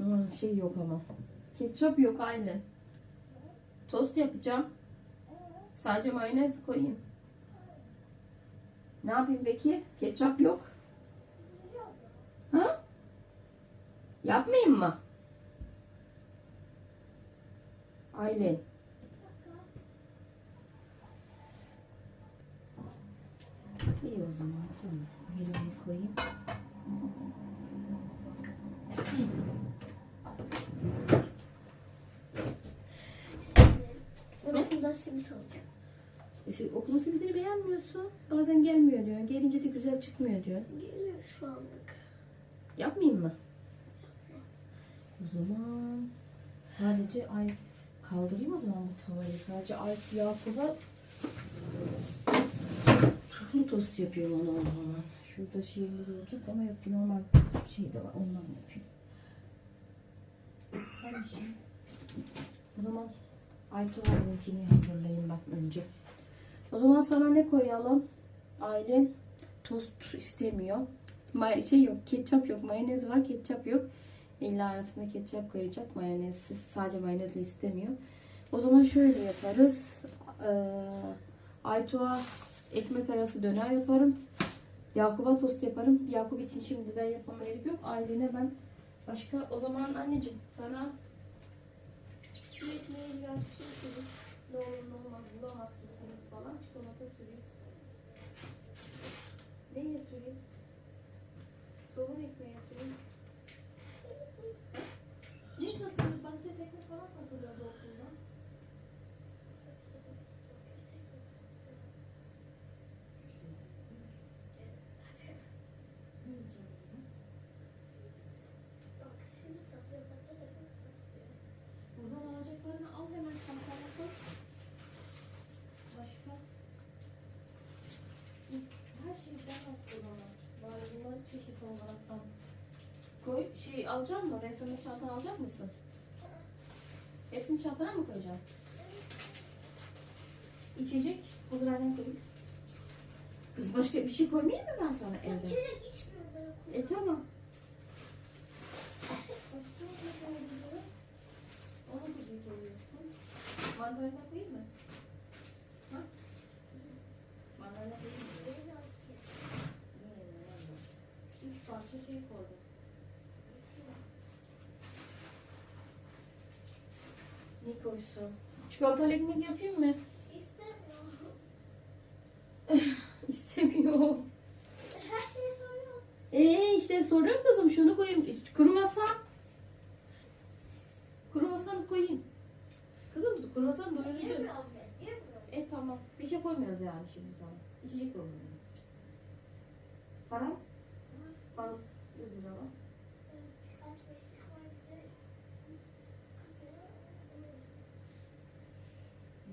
Hmm, şey yok ama. Ketçap yok aynen. Tost yapacağım. Sadece mayonez koyayım. Ne yapayım peki? Ketçap yok. Ha? Yapmayayım mı? Aylin. İyi o zaman. Tamam. Yerini koyayım. Ben okulda simit alacağım. E sen okula simidini beğenmiyorsun. Bazen gelmiyor diyor. Gelince de güzel çıkmıyor diyor. Geliyor şu anlık. Yapmayayım mı? O zaman sadece ay kaldırayım o zaman bu tavayı. Sadece ay Yakup'a tuzlu tost yapıyorum ona o zaman. Şurada şeyimiz olacak ama yok normal şey de var ondan yapayım. Her şey. O zaman Aytuğa'nınkini hazırlayayım ben önce. O zaman sana ne koyalım? Aylin tost istemiyor. May şey yok, ketçap yok, mayonez var, ketçap yok. İlla arasında ketçap koyacak, mayonezsiz. Sadece mayonezle istemiyor. O zaman şöyle yaparız. Ee, Aytuğa ekmek arası döner yaparım. Yakup'a tost yaparım. Yakup için şimdiden yapmama gerek yok. Ailene ben başka o zaman anneciğim sana şu ekmeği biraz şey sürüp ne olur ne olmaz bulamazsınız falan çikolata süreyim. Neye süreyim? Soğuk ekmeğe süreyim. Ne satıyoruz? Patates ekmek falan satılıyordu okulda. Ne yiyeceğim bunu? Bak simit satıyor, patates ekmek satıyor. Buradan alacaklarını al hemen çantana koy. Başka? Hı, Her şeyi sen attı bana. Var bunları çeşit olaraktan. Koy, şey alacak mısın? Ben sana çantana alacak mısın? Hepsini çantana mı koyacağım? İçecek, hazırlardan koyayım. Kız başka bir şey koymayayım mı ben sana evde? içecek içmiyorum. E tamam. Onu bir koyuyorsun. Mandalina koyayım mı? Ha? Mandalina koyayım mı? Beni al ki. Üç parça şey koydum. Koysam? Çikolatalı ekmek yapayım mı? İstemiyorum. İstemiyor. Her şeyi soruyor. Ee işte soruyorum kızım şunu koyayım. Kruvasan. Kruvasan koyayım. Kızım kruvasan doyurucu. Yemiyorum ben. Yemiyorum. E tamam. Bir şey koymuyoruz yani şimdi sana. İçecek koymuyoruz. Para? Fazla lira var. Kaç beşlik var bir de.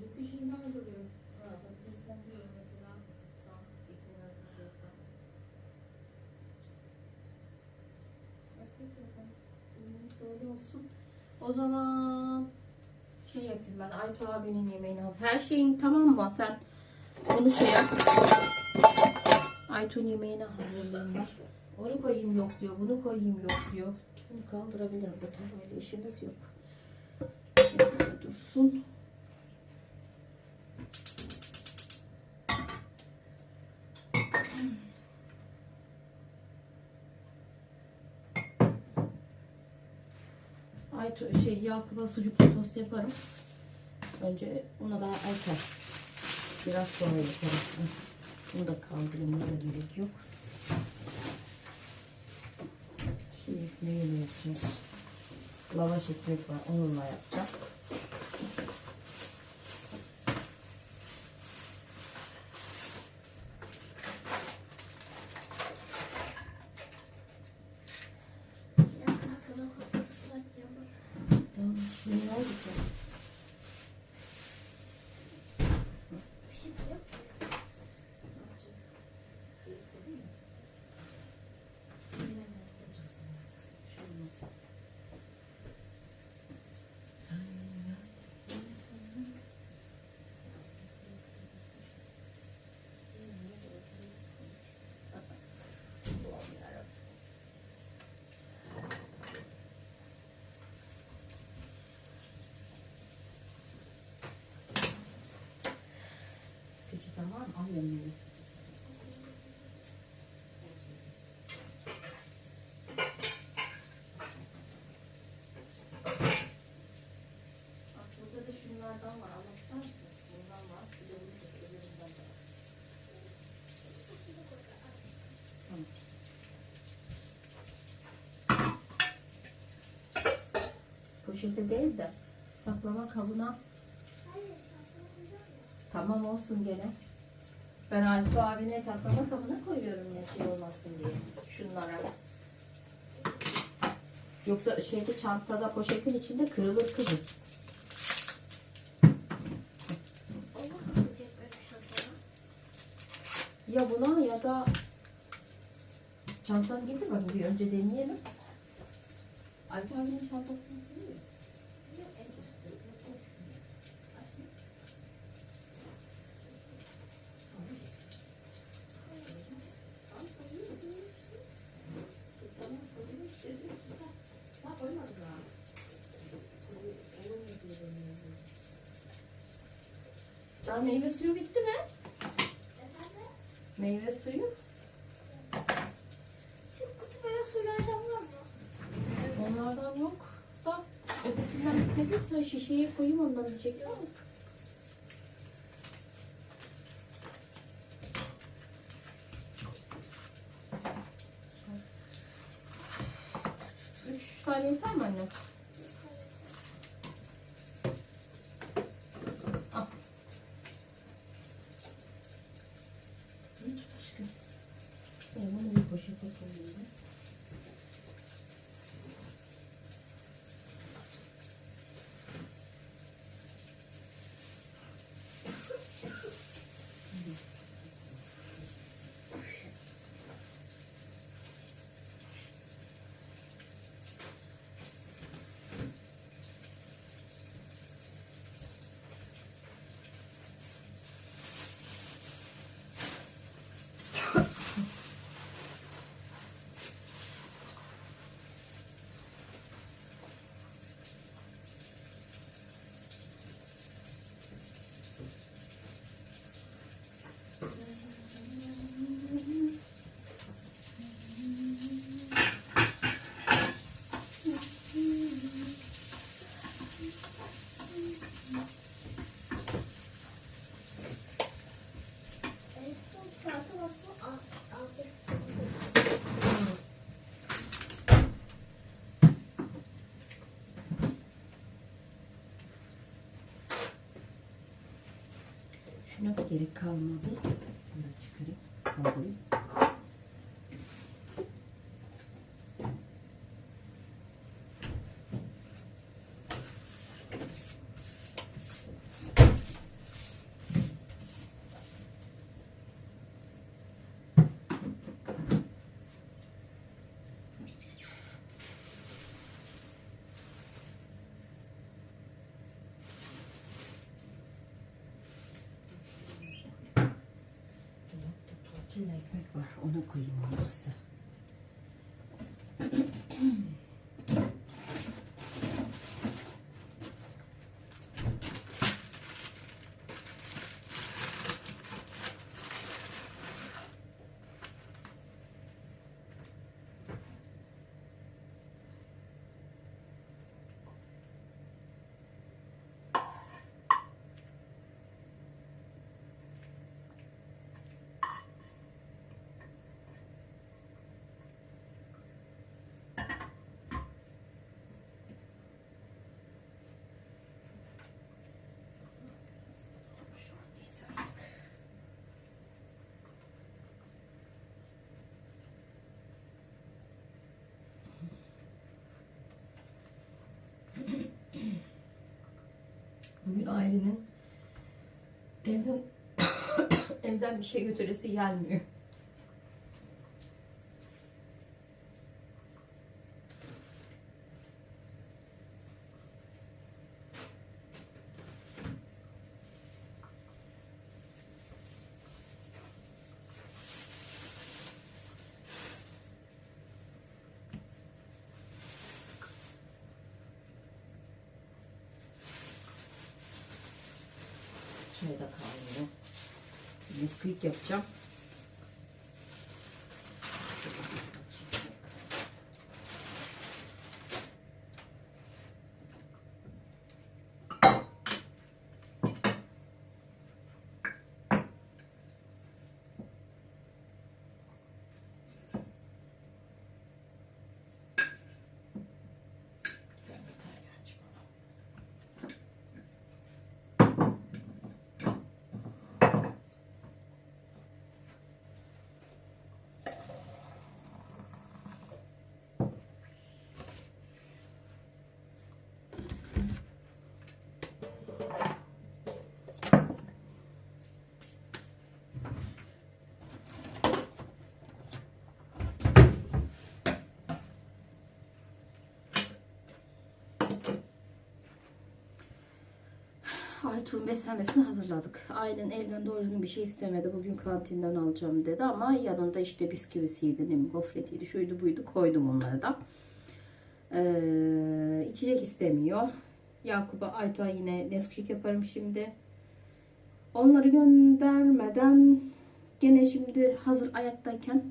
Dökü şeyini hazırlıyorum. Ha, patatesten diyorum mesela ısıtsam, ekmeği hazırlıyorsam. Afiyet olsun. Ürünümüz böyle olsun. O zaman şey yapayım ben Aytu abinin yemeğini hazır. Her şeyin tamam mı? Sen onu şey yap. Aytu'nun yemeğini hazırlayayım ben. Onu koyayım yok diyor. Bunu koyayım yok diyor. Bunu kaldırabilirim. Bu tavayla işimiz yok. Şöyle dursun. Şey Yakup'a sucuklu tost yaparım. Önce ona daha erken. Biraz sonra yaparım. Bunu da kaldırayım. Buna da gerek yok. Şimdi ekmeğiyle yapacağız. Lavaş ekmek var. Onunla yapacağım. Tamam şunlardan var. Mısın? Bundan var. Bir de. Tamam. Poşete değil de saklama kabına tamam olsun gene. Ben Alfa abine saklama kabına koyuyorum ya şey olmasın diye. Şunlara. Yoksa şeyde çantada poşetin içinde kırılır kızım. Ya buna ya da çantan getir bakın bir önce deneyelim. Alfa abinin çantasını meyve suyu bitti mi? Meyve suyu. Şu kutu böyle sulardan var mı? Onlardan yok. Da ötekinden bitmediyse şişeye koyayım ondan diyecektim ama. Üç tane yeter mi anne? Al. İyi tut aşkım. Ben bunu bir poşete Şuna da gerek kalmadı. Bunu da çıkarayım. Kaldırayım. Ekmek var. Ona koyayım olmazsa. Bugün ailenin evden evden bir şey götüresi gelmiyor. Nesquik yapacağım. Aytuğ'un beslenmesini hazırladık. Ailen evden doğru düzgün bir şey istemedi. Bugün kantinden alacağım dedi ama yanında işte bisküvisiydi, ne mi, gofretiydi, şuydu buydu koydum onları da. Ee, içecek istemiyor. Yakup'a Aytuğ'a yine Nesquik yaparım şimdi. Onları göndermeden gene şimdi hazır ayaktayken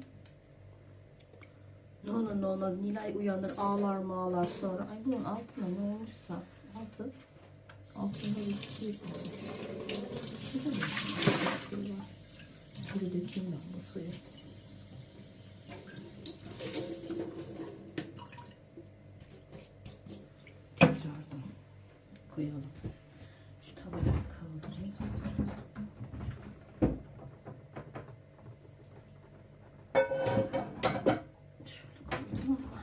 ne olur ne olmaz Nilay uyanır ağlar mı ağlar sonra. Ay bunun altına ne olmuşsa altı altında bir şey olmuş. Ben bu suyu. Tekrardan koyalım. Şu tabağı kaldırayım. Şöyle koydum ama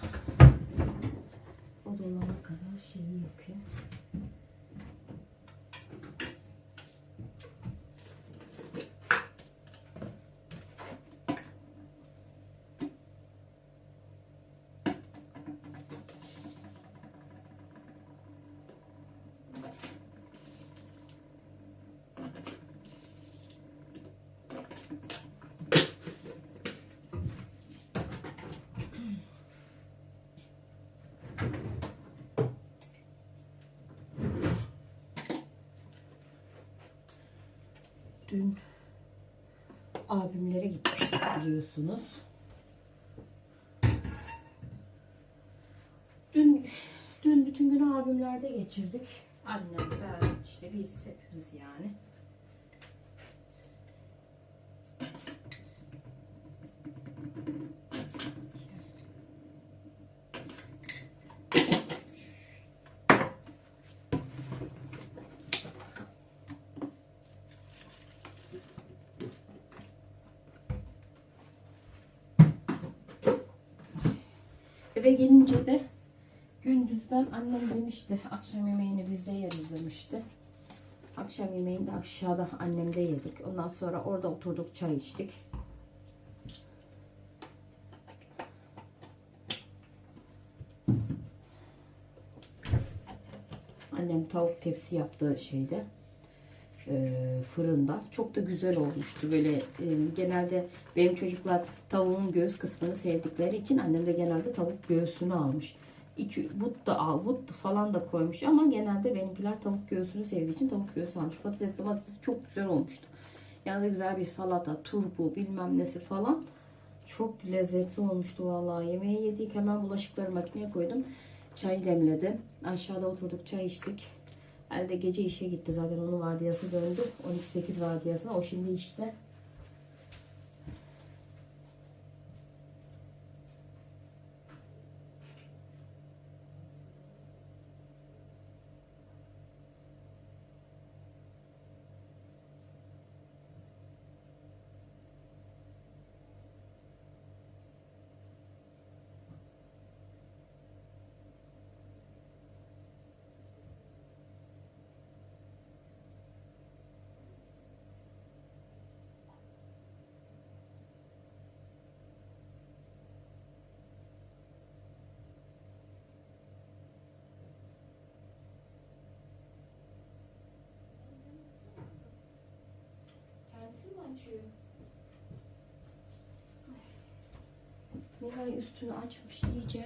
o dolana kadar şeyi yapayım. Dün abimlere gitmiştik biliyorsunuz. Dün dün bütün günü abimlerde geçirdik. Annem, ben, işte biz hepimiz yani. Eve gelince de gündüzden annem demişti akşam yemeğini bizde yeriz demişti. Akşam yemeğini de aşağıda annemde yedik. Ondan sonra orada oturduk çay içtik. Annem tavuk tepsi yaptığı şeyde e, fırında. Çok da güzel olmuştu. Böyle e, genelde benim çocuklar tavuğun göğüs kısmını sevdikleri için annem de genelde tavuk göğsünü almış. İki but da al, but falan da koymuş ama genelde benimkiler tavuk göğsünü sevdiği için tavuk göğsü almış. Patates patates çok güzel olmuştu. Yanında güzel bir salata, turbu, bilmem nesi falan. Çok lezzetli olmuştu vallahi. Yemeği yedik hemen bulaşıkları makineye koydum. Çay demledim. Aşağıda oturduk çay içtik. Elde gece işe gitti zaten onun vardiyası döndü. 12-8 vardiyasına. O şimdi işte. Açıyor? Nilay üstünü açmış iyice.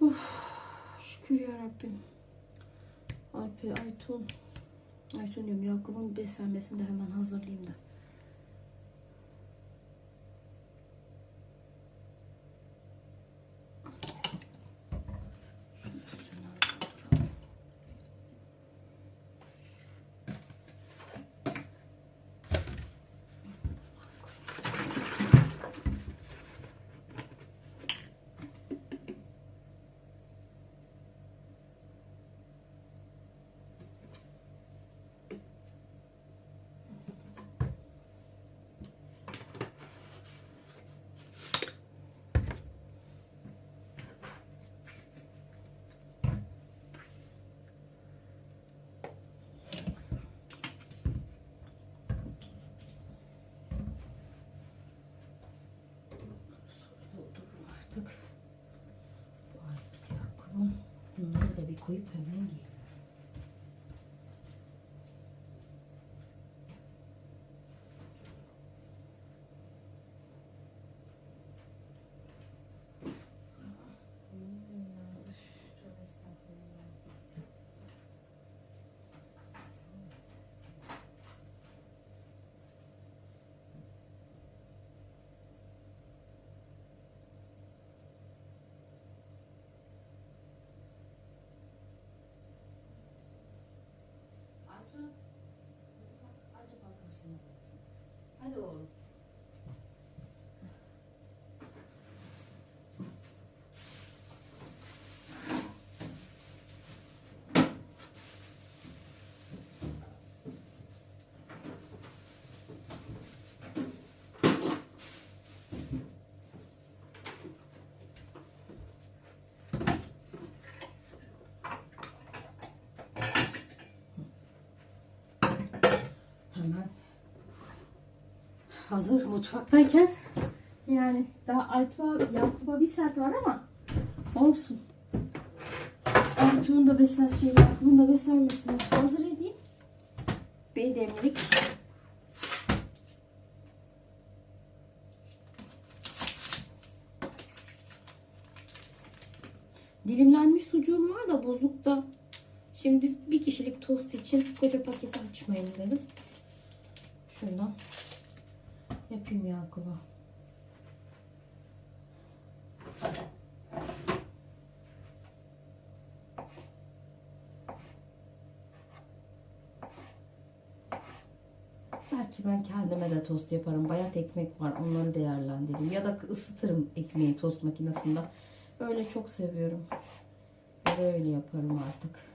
Uf, şükür ya Rabbim. Alper Aytun Aytun diyorum Yakup'un beslenmesini de hemen hazırlayayım da. Şunu üstüne dolduralım. Doldururum artık. Bu artık Yakup'un. Bunları da Hemen hazır mutfaktayken yani daha Aytuğa Yakup'a bir saat var ama olsun. Aytuğ'un da beslen şey Yakup'un da beslenmesini hazır edeyim. Bir demlik Dilimlenmiş sucuğum var da buzlukta. Şimdi bir kişilik tost için koca paketi açmayayım dedim. Şuradan yapayım Yakup'a. Belki ben kendime de tost yaparım. Bayat ekmek var. Onları değerlendireyim. Ya da ısıtırım ekmeği tost makinesinde. Öyle çok seviyorum. Ya da öyle yaparım artık.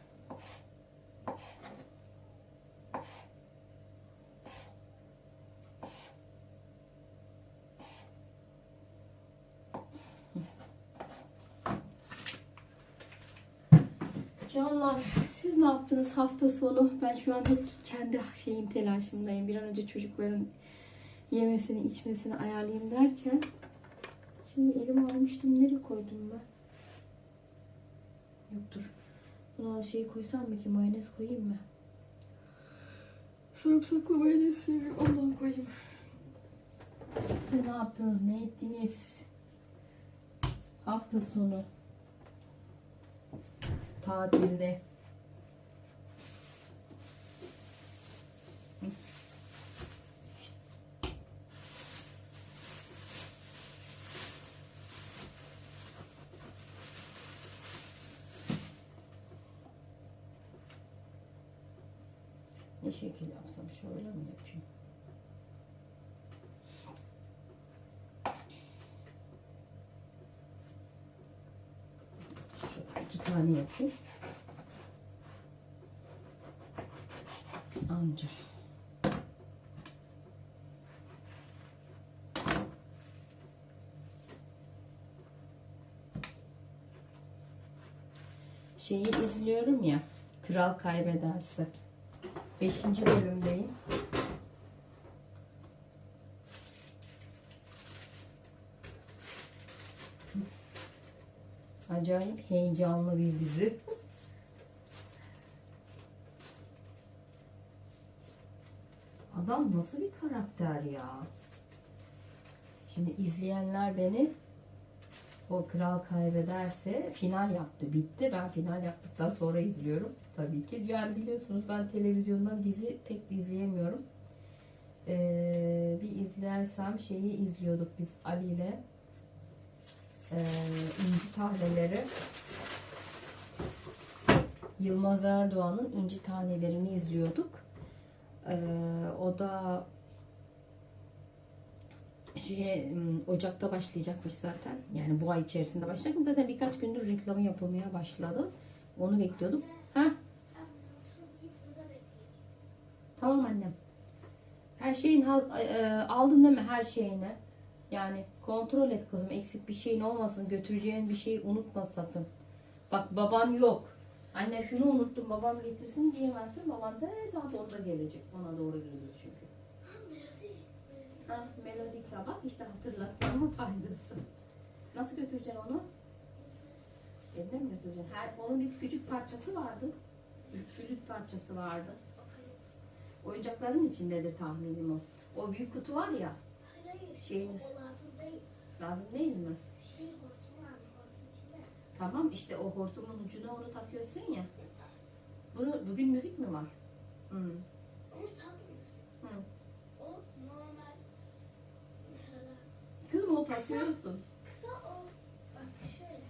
Canlar siz ne yaptınız hafta sonu? Ben şu an hep kendi şeyim telaşımdayım. Bir an önce çocukların yemesini içmesini ayarlayayım derken şimdi elime almıştım. Nereye koydum ben? Yoktur. Buna şey koysam mı ki mayonez koyayım mı? Sarımsaklı mayonez seviyorum. Ondan koyayım. Siz ne yaptınız? Ne ettiniz? Hafta sonu tatilde. Ne şekil yapsam şöyle mi yapayım? Şöyle iki tane yapayım. Anca. Şeyi izliyorum ya. Kral kaybederse. Beşinci bölümdeyim. Acayip heyecanlı bir dizi. Adam nasıl bir karakter ya? Şimdi izleyenler beni O kral kaybederse final yaptı. Bitti. Ben final yaptıktan sonra izliyorum. Tabii ki. Yani biliyorsunuz ben televizyondan dizi pek izleyemiyorum. Ee, bir izlersem şeyi izliyorduk biz Ali ile. Ee, İnci Taneleri. Yılmaz Erdoğan'ın İnci Tanelerini izliyorduk. Ee, o da şeye, Ocak'ta başlayacakmış zaten. Yani bu ay içerisinde başlayacak. Zaten birkaç gündür reklamı yapılmaya başladı. Onu bekliyorduk. Ha, tamam annem. Her şeyin hal- e, aldın değil mi her şeyini? Yani kontrol et kızım. Eksik bir şeyin olmasın. Götüreceğin bir şeyi unutma sakın. Bak baban yok. Anne şunu unuttum babam getirsin diyemezsin. Baban da saat 10'da gelecek. Bana doğru geliyor çünkü. Ha, melodika bak işte hatırlatmamın faydası. Nasıl götüreceksin onu? Evde mi götüreceksin? Her, onun bir küçük parçası vardı. Flüt parçası vardı. Oyuncakların içindedir tahminim o. O büyük kutu var ya, Şeyiniz. O lazım değil. lazım değil mi? Şey hortum var. Hortum içinde. Tamam işte o hortumun ucuna onu takıyorsun ya. Bunu, bugün müzik mi var? Hmm. Onu takmıyorsun. Hı. O normal. Kara. Kızım o takıyorsun. Kısa o. Bak şöyle.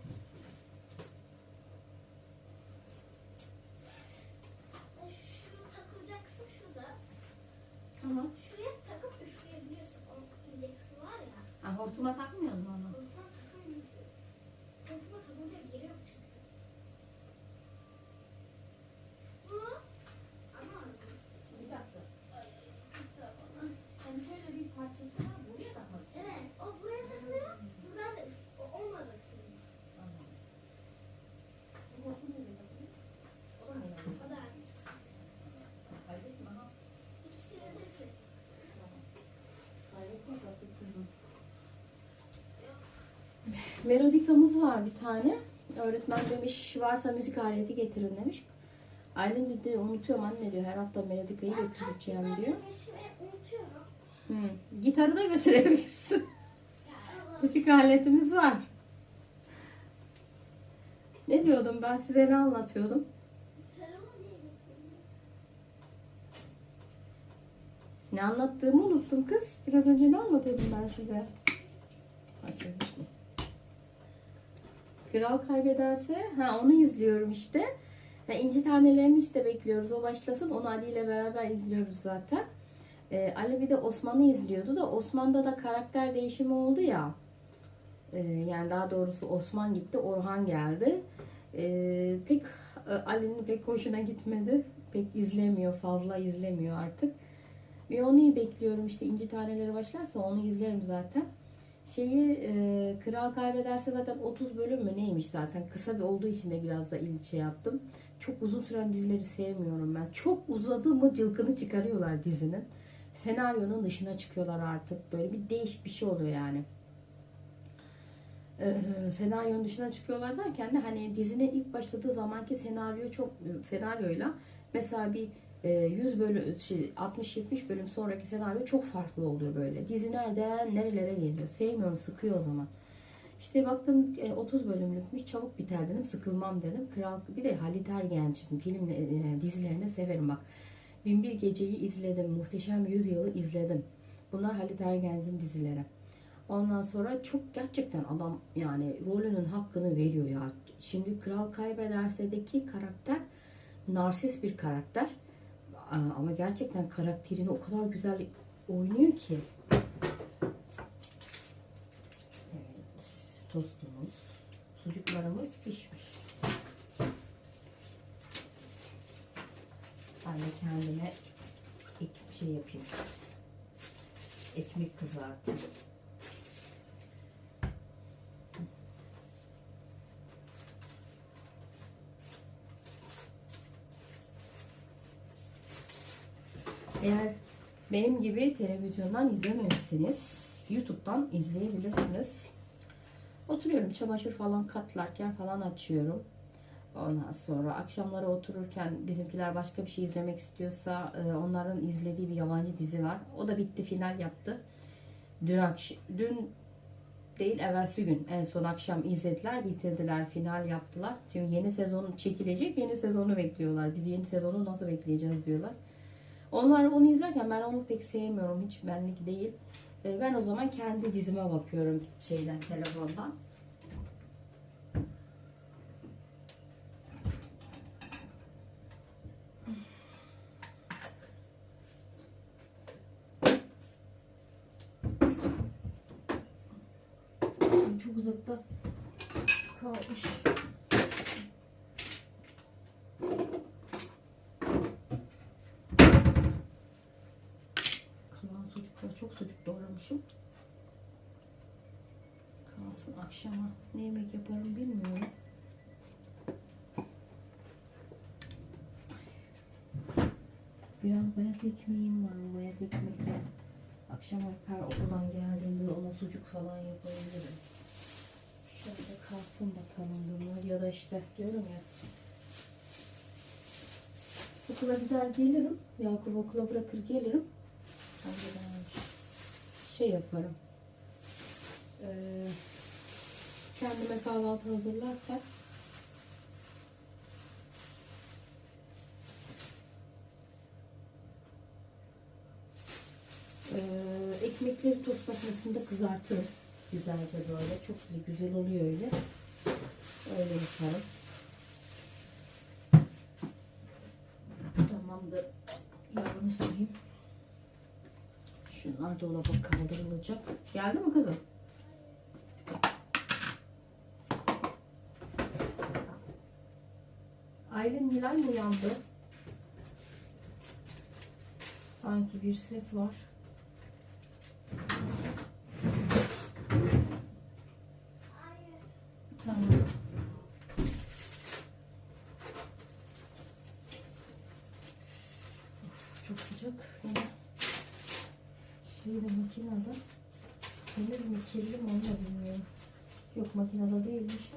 E, Şu takılacaksın şurada. Tamam. Şuraya takıp üfleyebiliyorsun. O indeksi var ya. Ha, hortuma takmıyor musun onu? Hortuma takamıyorsun. Hortuma takınca geri yok çünkü. Bunu ama Bir dakika. Hani şöyle bir parçası var buraya da bak. evet o buraya takılıyor. Buradan da üf- o onunla da üfleniyor. Bu hortum nereye takılıyor? O da mı yani? O da aynı. Kaybetme ha. İkisiyle de üfleniyor. Kaybetme sakın kızım. Melodikamız var bir tane. Öğretmen demiş varsa müzik aleti getirin demiş. Aylin dedi unutuyorum anne diyor her hafta melodikayı getireceğim diyor. Hı. Gitarı da götürebilirsin. Müzik aletimiz var. Ne diyordum ben size ne anlatıyordum? Ne anlattığımı unuttum kız. Biraz önce ne anlatıyordum ben size? Açılmış mı? Kral kaybederse ha onu izliyorum işte. Ha, İnci tanelerini işte bekliyoruz. O başlasın. Onu Ali ile beraber izliyoruz zaten. Ee, Ali bir de Osman'ı izliyordu da Osman'da da karakter değişimi oldu ya. Ee, yani daha doğrusu Osman gitti, Orhan geldi. Ee, pek e, Ali'nin pek hoşuna gitmedi. Pek izlemiyor, fazla izlemiyor artık. Ve onu bekliyorum işte inci taneleri başlarsa onu izlerim zaten. Şeyi e, Kral kaybederse zaten 30 bölüm mü neymiş zaten. Kısa bir olduğu için de biraz da il şey yaptım. Çok uzun süren dizileri sevmiyorum ben. Çok uzadı mı cılkını çıkarıyorlar dizinin. Senaryonun dışına çıkıyorlar artık. Böyle bir değişik bir şey oluyor yani. Ee, senaryonun dışına çıkıyorlar derken de hani dizinin ilk başladığı zamanki senaryo çok senaryoyla mesela bir 100 bölüm şey, 60-70 bölüm sonraki senaryo çok farklı oluyor böyle. Dizi nereden nerelere geliyor. Sevmiyorum sıkıyor o zaman. İşte baktım e, 30 bölümlükmüş çabuk biter dedim sıkılmam dedim. Kral bir de Halit Ergenç'in film e, dizilerini severim bak. Binbir Gece'yi izledim. Muhteşem Yüzyıl'ı izledim. Bunlar Halit Ergenç'in dizileri. Ondan sonra çok gerçekten adam yani rolünün hakkını veriyor ya. Şimdi Kral Kaybederse'deki karakter narsist bir karakter. Ama gerçekten karakterini o kadar güzel oynuyor ki. Evet, tostumuz, sucuklarımız pişmiş. Ben de kendime ek şey yapayım. Ekmek kızartayım. Benim gibi televizyondan izlememişsiniz, YouTube'dan izleyebilirsiniz. Oturuyorum çamaşır falan katlarken falan açıyorum. Ondan sonra akşamları otururken bizimkiler başka bir şey izlemek istiyorsa e, onların izlediği bir yabancı dizi var. O da bitti final yaptı. Dün akş dün değil evvelsi gün en son akşam izlediler bitirdiler final yaptılar. Şimdi yeni sezon çekilecek yeni sezonu bekliyorlar. Biz yeni sezonu nasıl bekleyeceğiz diyorlar. Onlar onu izlerken ben onu pek sevmiyorum hiç benlik değil. E, Ben o zaman kendi dizime bakıyorum şeyden telefondan. Çok uzakta kalmış. Doğramışım. Kalsın akşama ne yemek yaparım bilmiyorum. Biraz bayat ekmeğim var. Bayat ekmekle akşam Alper okuldan geldiğinde ona sucuk falan yapabilirim. Şöyle kalsın bakalım bunlar. Ya da işte diyorum ya. Okula gider gelirim. Yakup okula bırakır gelirim. Önceden şey yaparım. Ee, kendime kahvaltı hazırlarken ee, ekmekleri tost makinesinde kızartırım. Güzelce böyle. Çok güzel oluyor öyle. Öyle yaparım. Şunlar dolaba kaldırılacak. Geldi mi kızım? Aylin Nilay mı uyandı? Sanki bir ses var. Tamam. Of, çok sıcak. Yine şeyde makinede temiz mi kirli mi onu da bilmiyorum. Yok makinede değilmiş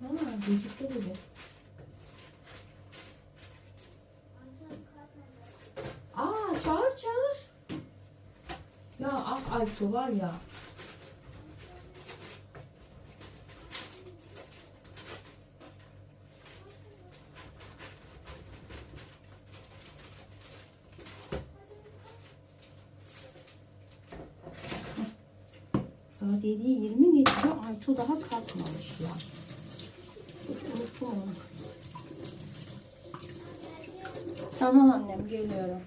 ama ha gecikti kalkmadı. Aa çağır çağır. Ya ah Aytu var ya. Aytu daha kalkmamış ya. Hiç unuttum onu. Tamam annem geliyorum.